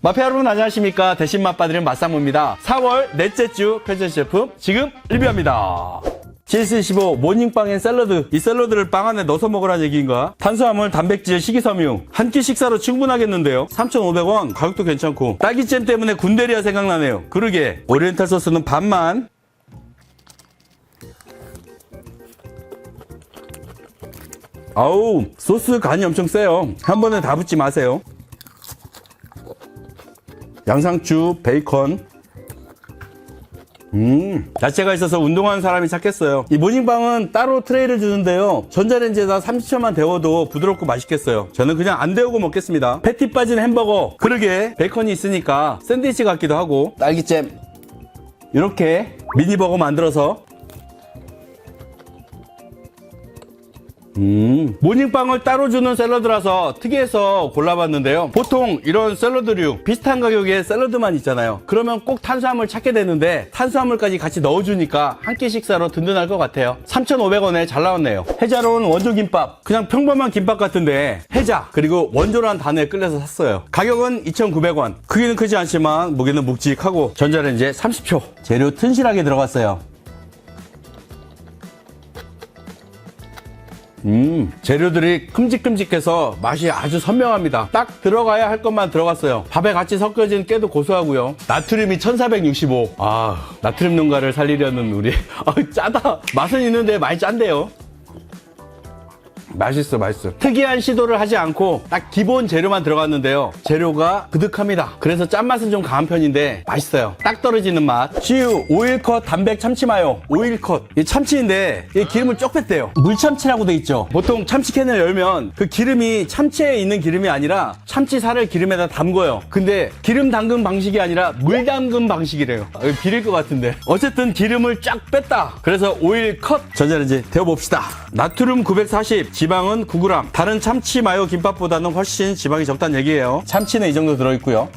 마페 여러분 안녕하십니까? 대신 맛봐드리는 맛상무입니다. 4월 넷째 주 편전 제품 지금 리뷰합니다. GS15 모닝빵 앤 샐러드. 이 샐러드를 빵 안에 넣어서 먹으라는 얘기인가? 탄수화물 단백질 식이섬유. 한 끼 식사로 충분하겠는데요. 3,500원. 가격도 괜찮고. 딸기잼 때문에 군대리아 생각나네요. 그러게. 오리엔탈 소스는 반만. 아우 소스 간이 엄청 세요. 한 번에 다 붓지 마세요 양상추, 베이컨. 음, 야채가 있어서 운동하는 사람이 찾겠어요. 이 모닝빵은 따로 트레이를 주는데요. 전자레인지에다 30초만 데워도 부드럽고 맛있겠어요. 저는 그냥 안 데우고 먹겠습니다. 패티 빠진 햄버거. 그러게 베이컨이 있으니까 샌드위치 같기도 하고 딸기잼. 이렇게 미니버거 만들어서 음, 모닝빵을 따로 주는 샐러드라서 특이해서 골라봤는데요. 보통 이런 샐러드류 비슷한 가격의 샐러드만 있잖아요. 그러면 꼭 탄수화물 찾게 되는데 탄수화물까지 같이 넣어주니까 한 끼 식사로 든든할 것 같아요. 3,500원에 잘 나왔네요. 해자로운 원조 김밥. 그냥 평범한 김밥 같은데 해자 그리고 원조라는 단어에 끌려서 샀어요. 가격은 2,900원. 크기는 크지 않지만 무게는 묵직하고 전자레인지에 30초. 재료 튼실하게 들어갔어요. 음, 재료들이 큼직큼직해서 맛이 아주 선명합니다. 딱 들어가야 할 것만 들어갔어요. 밥에 같이 섞여진 깨도 고소하고요. 나트륨이 1465. 아, 나트륨 농가를 살리려는 우리. 아, 짜다. 맛은 있는데 많이 짠데요. 맛있어, 맛있어. 특이한 시도를 하지 않고 딱 기본 재료만 들어갔는데요. 재료가 그득합니다. 그래서 짠맛은 좀 강한 편인데 맛있어요. 딱 떨어지는 맛. 시우 오일컷 단백 참치마요. 오일컷. 이 참치인데 이 기름을 쪽 뺐대요. 물참치라고 돼 있죠. 보통 참치캔을 열면 그 기름이 참치에 있는 기름이 아니라 참치살을 기름에다 담궈요. 근데 기름 담근 방식이 아니라 물 담근 방식이래요. 아, 비릴 것 같은데. 어쨌든 기름을 쫙 뺐다. 그래서 오일 컷. 전자레인지 데워봅시다. 나트륨 940, 지 방은 9g. 다른 참치 마요 김밥보다는 훨씬 지방이 적다는 얘기예요. 참치는 이 정도 들어있고요.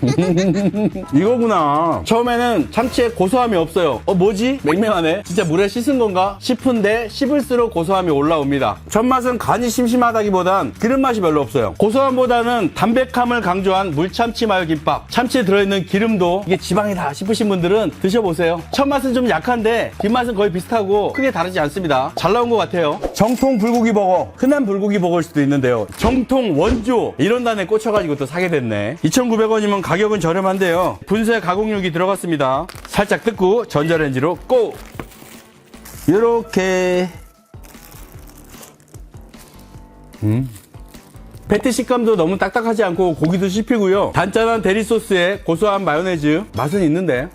이거구나. 처음에는 참치에 고소함이 없어요. 어, 뭐지? 맹맹하네. 진짜 물에 씻은 건가? 싶은데 씹을수록 고소함이 올라옵니다. 첫 맛은 간이 심심하다기보단 기름 맛이 별로 없어요. 고소함보다는 담백함을 강조한 물참치 마요 김밥. 참치에 들어있는 기름도 이게 지방이다 싶으신 분들은 드셔보세요. 첫 맛은 좀 약한데 뒷맛은 거의 비슷하고 크게 다르지 않습니다. 잘 나온 것 같아요. 정통 불고기 버거. 흔한 불고기 버거일 수도 있는데요. 정통 원조. 이런 단에 꽂혀가지고 또 사게 됐네. 2,900원이면 가격은 저렴한데요. 분쇄 가공육이 들어갔습니다. 살짝 뜯고 전자레인지로 고! 이렇게 음. 패티 식감도 너무 딱딱하지 않고 고기도 씹히고요. 단짠한 데리 소스에 고소한 마요네즈 맛은 있는데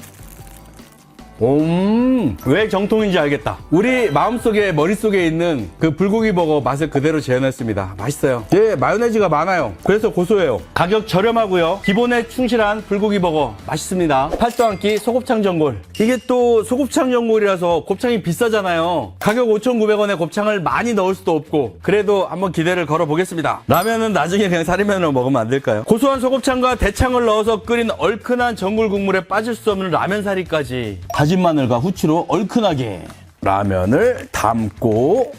음, 왜 정통인지 알겠다. 우리 마음속에, 머릿속에 있는 그 불고기 버거 맛을 그대로 재현했습니다. 맛있어요. 예, 마요네즈가 많아요. 그래서 고소해요. 가격 저렴하고요. 기본에 충실한 불고기 버거 맛있습니다. 팔도 한 끼 소곱창 전골. 이게 또 소곱창 전골이라서 곱창이 비싸잖아요. 가격 5,900원에 곱창을 많이 넣을 수도 없고 그래도 한번 기대를 걸어보겠습니다. 라면은 나중에 그냥 사리면으로 먹으면 안 될까요? 고소한 소곱창과 대창을 넣어서 끓인 얼큰한 전골 국물에 빠질 수 없는 라면 사리까지 다진 마늘과 후추로 얼큰하게 라면을 담고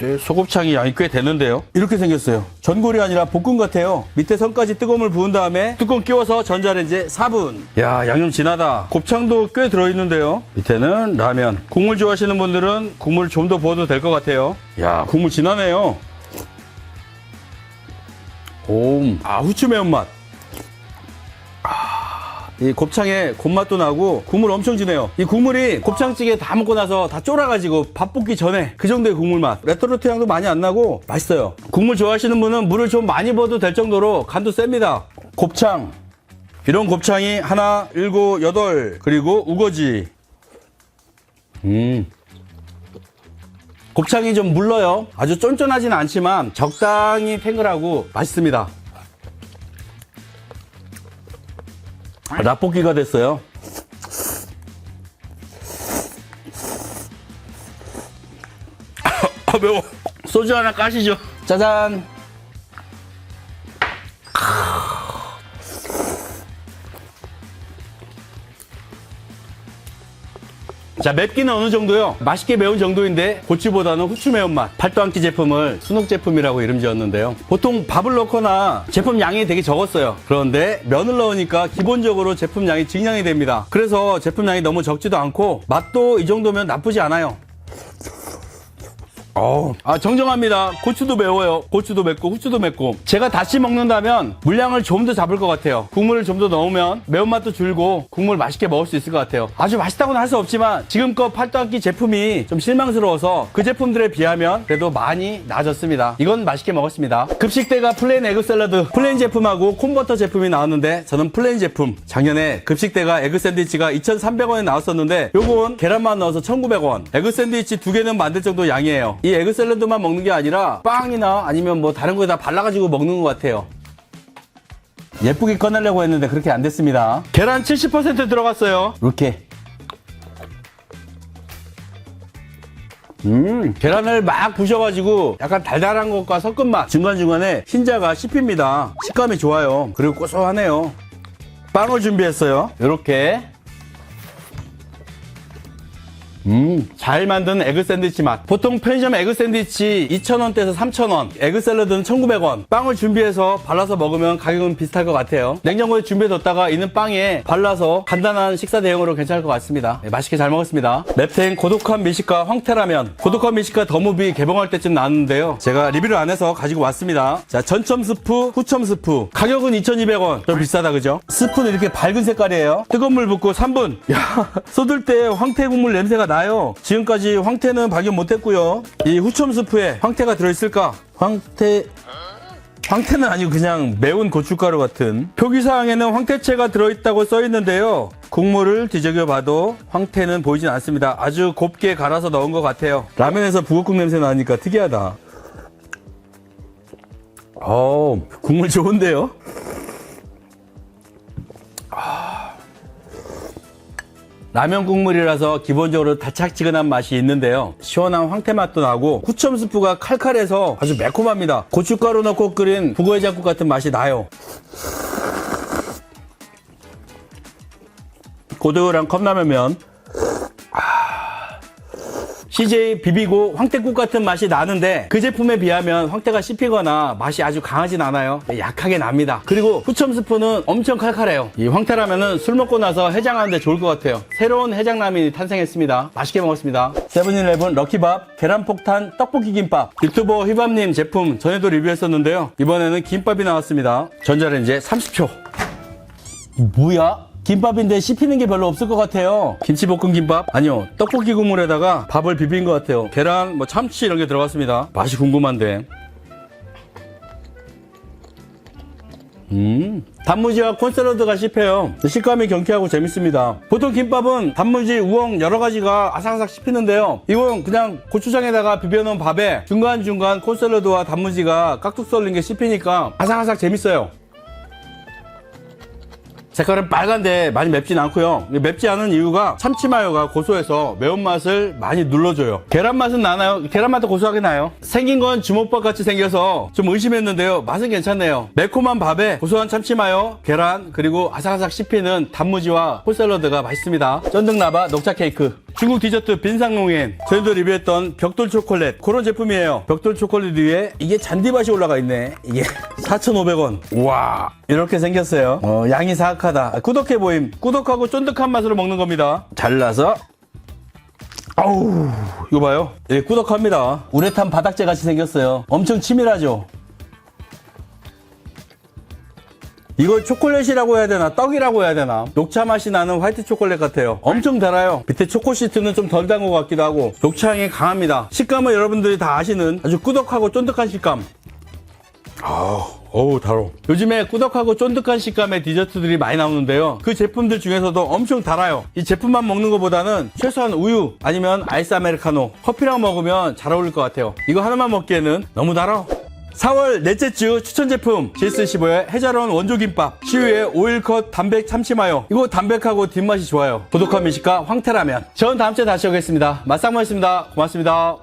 네, 소곱창이 양이 꽤 되는데요. 이렇게 생겼어요. 전골이 아니라 볶음 같아요. 밑에 선까지 뜨거움을 부은 다음에 뚜껑 끼워서 전자레인지에 4분. 야, 양념 진하다. 곱창도 꽤 들어있는데요. 밑에는 라면. 국물 좋아하시는 분들은 국물 좀 더 부어도 될 것 같아요. 야, 국물 진하네요. 오, 아, 후추 매운맛. 이 곱창에 곱맛도 나고 국물 엄청 진해요. 이 국물이 곱창찌개 다 먹고 나서 다 쫄아가지고 밥 볶기 전에 그 정도의 국물 맛. 레토르트 향도 많이 안 나고 맛있어요. 국물 좋아하시는 분은 물을 좀 많이 부어도 될 정도로 간도 셉니다. 곱창. 이런 곱창이 하나, 일곱, 여덟. 그리고 우거지. 음. 곱창이 좀 물러요. 아주 쫀쫀하지는 않지만 적당히 탱글하고 맛있습니다. 라볶이가 됐어요. 아, 매워. 소주 하나 까시죠. 짜잔. 자, 맵기는 어느 정도요? 맛있게 매운 정도인데 고추보다는 후추 매운맛. 팔도 한끼 제품을 순옥 제품이라고 이름 지었는데요. 보통 밥을 넣거나 제품 양이 되게 적었어요. 그런데 면을 넣으니까 기본적으로 제품 양이 증량이 됩니다. 그래서 제품 양이 너무 적지도 않고 맛도 이 정도면 나쁘지 않아요. 어, 아 정정합니다. 고추도 매워요. 고추도 맵고 후추도 맵고. 제가 다시 먹는다면 물량을 좀 더 잡을 것 같아요. 국물을 좀 더 넣으면 매운맛도 줄고 국물 맛있게 먹을 수 있을 것 같아요. 아주 맛있다고는 할 수 없지만 지금껏 팔도한끼 제품이 좀 실망스러워서 그 제품들에 비하면 그래도 많이 나아졌습니다. 이건 맛있게 먹었습니다. 급식대가 플레인 에그 샐러드 플레인 제품하고 콘버터 제품이 나왔는데 저는 플레인 제품 작년에 급식대가 에그 샌드위치가 2,300원에 나왔었는데 요건 계란만 넣어서 1,900원 에그 샌드위치 두 개는 만들 정도 양이에요. 이 에그 샐러드만 먹는 게 아니라 빵이나 아니면 뭐 다른 거에다 발라가지고 먹는 것 같아요. 예쁘게 꺼내려고 했는데 그렇게 안 됐습니다. 계란 70% 들어갔어요. 이렇게. 음, 계란을 막 부셔가지고 약간 달달한 것과 섞은 맛. 중간중간에 흰자가 씹힙니다. 식감이 좋아요. 그리고 고소하네요. 빵을 준비했어요. 이렇게. 음, 잘 만든 에그 샌드위치 맛. 보통 편의점 에그 샌드위치 2,000원대에서 3,000원, 에그 샐러드는 1,900원. 빵을 준비해서 발라서 먹으면 가격은 비슷할 것 같아요. 냉장고에 준비해뒀다가 있는 빵에 발라서 간단한 식사 대용으로 괜찮을 것 같습니다. 네, 맛있게 잘 먹었습니다. 랩탱 고독한 미식가 황태라면. 고독한 미식가 더무비 개봉할 때쯤 나왔는데요. 제가 리뷰를 안 해서 가지고 왔습니다. 자, 전첨 스프, 후첨 스프. 가격은 2,200원. 좀 비싸다, 그죠? 스프는 이렇게 밝은 색깔이에요. 뜨거운 물 붓고 3분. 야, 쏟을 때 황태 국물 냄새가 나요. 지금까지 황태는 발견 못했고요. 이 후첨 스프에 황태가 들어있을까? 황태 황태는 아니고 그냥 매운 고춧가루 같은 표기사항에는 황태채가 들어있다고 써있는데요. 국물을 뒤적여 봐도 황태는 보이진 않습니다. 아주 곱게 갈아서 넣은 것 같아요. 라면에서 북엇국 냄새 나니까 특이하다. 어, 국물 좋은데요? 라면 국물이라서 기본적으로 다착지근한 맛이 있는데요. 시원한 황태 맛도 나고 후첨 스프가 칼칼해서 아주 매콤합니다. 고춧가루 넣고 끓인 북어해장국 같은 맛이 나요. 고들한 컵라면면 CJ 비비고 황태국 같은 맛이 나는데 그 제품에 비하면 황태가 씹히거나 맛이 아주 강하진 않아요. 약하게 납니다. 그리고 후첨 스프는 엄청 칼칼해요. 이 황태라면은 술 먹고 나서 해장하는데 좋을 것 같아요. 새로운 해장라면이 탄생했습니다. 맛있게 먹었습니다. 세븐일레븐 럭키밥 계란폭탄 떡볶이 김밥 유튜버 휘밥님 제품 전에도 리뷰했었는데요. 이번에는 김밥이 나왔습니다. 전자레인지에 30초. 뭐야? 김밥인데 씹히는 게 별로 없을 것 같아요. 김치볶음 김밥? 아니요. 떡볶이 국물에다가 밥을 비빈 것 같아요. 계란, 뭐 참치 이런 게 들어갔습니다. 맛이 궁금한데. 음, 단무지와 콘샐러드가 씹혀요. 식감이 경쾌하고 재밌습니다. 보통 김밥은 단무지, 우엉 여러 가지가 아삭아삭 씹히는데요. 이건 그냥 고추장에다가 비벼놓은 밥에 중간중간 콘샐러드와 단무지가 깍둑 썰린 게 씹히니까 아삭아삭 재밌어요. 색깔은 빨간데 많이 맵진 않고요. 맵지 않은 이유가 참치마요가 고소해서 매운맛을 많이 눌러줘요. 계란 맛은 나나요? 계란 맛도 고소하게 나요. 생긴 건 주먹밥 같이 생겨서 좀 의심했는데요. 맛은 괜찮네요. 매콤한 밥에 고소한 참치마요, 계란, 그리고 아삭아삭 씹히는 단무지와 콜샐러드가 맛있습니다. 쫀득나바 녹차 케이크. 중국 디저트 빈상롱엔 저희도 리뷰했던 벽돌 초콜릿 그런 제품이에요. 벽돌 초콜릿 위에 이게 잔디밭이 올라가 있네. 이게 4,500원. 우와. 이렇게 생겼어요. 어, 양이 사악하다. 꾸덕해 보임. 꾸덕하고 쫀득한 맛으로 먹는 겁니다. 잘라서. 아우 이거 봐요. 예, 꾸덕합니다. 우레탄 바닥재 같이 생겼어요. 엄청 치밀하죠 이걸 초콜릿이라고 해야 되나? 떡이라고 해야 되나? 녹차 맛이 나는 화이트 초콜릿 같아요. 엄청 달아요. 밑에 초코 시트는 좀 덜 단 것 같기도 하고 녹차 향이 강합니다. 식감은 여러분들이 다 아시는 아주 꾸덕하고 쫀득한 식감. 아, 어우 달어. 요즘에 꾸덕하고 쫀득한 식감의 디저트들이 많이 나오는데요. 그 제품들 중에서도 엄청 달아요. 이 제품만 먹는 것보다는 최소한 우유 아니면 아이스 아메리카노 커피랑 먹으면 잘 어울릴 것 같아요. 이거 하나만 먹기에는 너무 달아 4월 넷째 주 추천 제품 GS15의 해자로운 원조김밥. 시우의 오일컷 담백 참치마요. 이거 담백하고 뒷맛이 좋아요. 고독한 미식가 황태라면. 전 다음 주에 다시 오겠습니다. 맛상무였습니다. 고맙습니다